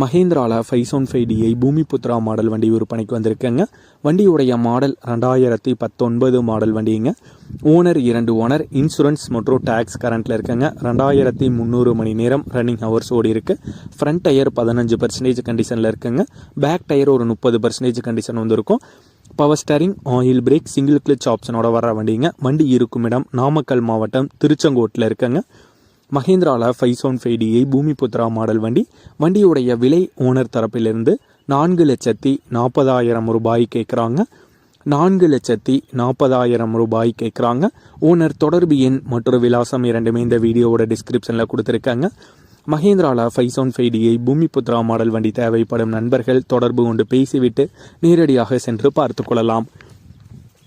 மஹேந்திராவில் five one five DI Bhoomiputra model வண்டி விற்பனைக்கு வந்திருக்கேங்க. வண்டியுடைய மாடல் ரெண்டாயிரத்தி பத்தொன்பது மாடல் வண்டிங்க. ஓனர் இரண்டு ஓனர் இன்சூரன்ஸ் மற்றும் டேக்ஸ் கரண்ட்டில் இருக்குங்க. ரெண்டாயிரத்தி முந்நூறு மணி நேரம் ரன்னிங் ஹவர்ஸ் ஓடி இருக்குது ஃப்ரண்ட் டயர் பதினஞ்சு பர்சன்டேஜ் கண்டிஷனில் இருக்குங்க. பேக் டயர் ஒரு முப்பது பர்சன்டேஜ் கண்டிஷன் வந்திருக்கும். Power steering oil brake single clutch ஆப்ஷனோட வர வண்டிங்க. வண்டி இருக்கும் இடம் நாமக்கல் மாவட்டம் திருச்செங்கோட்டில் இருக்குங்க. மஹேந்திராவில் five seven five DI Bhoomiputra model வண்டி வண்டியுடைய விலை ஓனர் தரப்பிலிருந்து நான்கு லட்சத்தி நாற்பதாயிரம் ரூபாய் கேட்குறாங்க. நான்கு லட்சத்தி நாற்பதாயிரம் ரூபாய் கேட்குறாங்க. ஓனர் தொடர்பு எண் மற்றும் விலாசம் இரண்டுமே இந்த வீடியோவோட டிஸ்கிரிப்ஷனில் கொடுத்துருக்காங்க. மஹேந்திராவில் five seven five DI Bhoomiputra model வண்டி தேவைப்படும் நண்பர்கள் தொடர்பு கொண்டு பேசிவிட்டு நேரடியாக சென்று பார்த்து கொள்ளலாம்.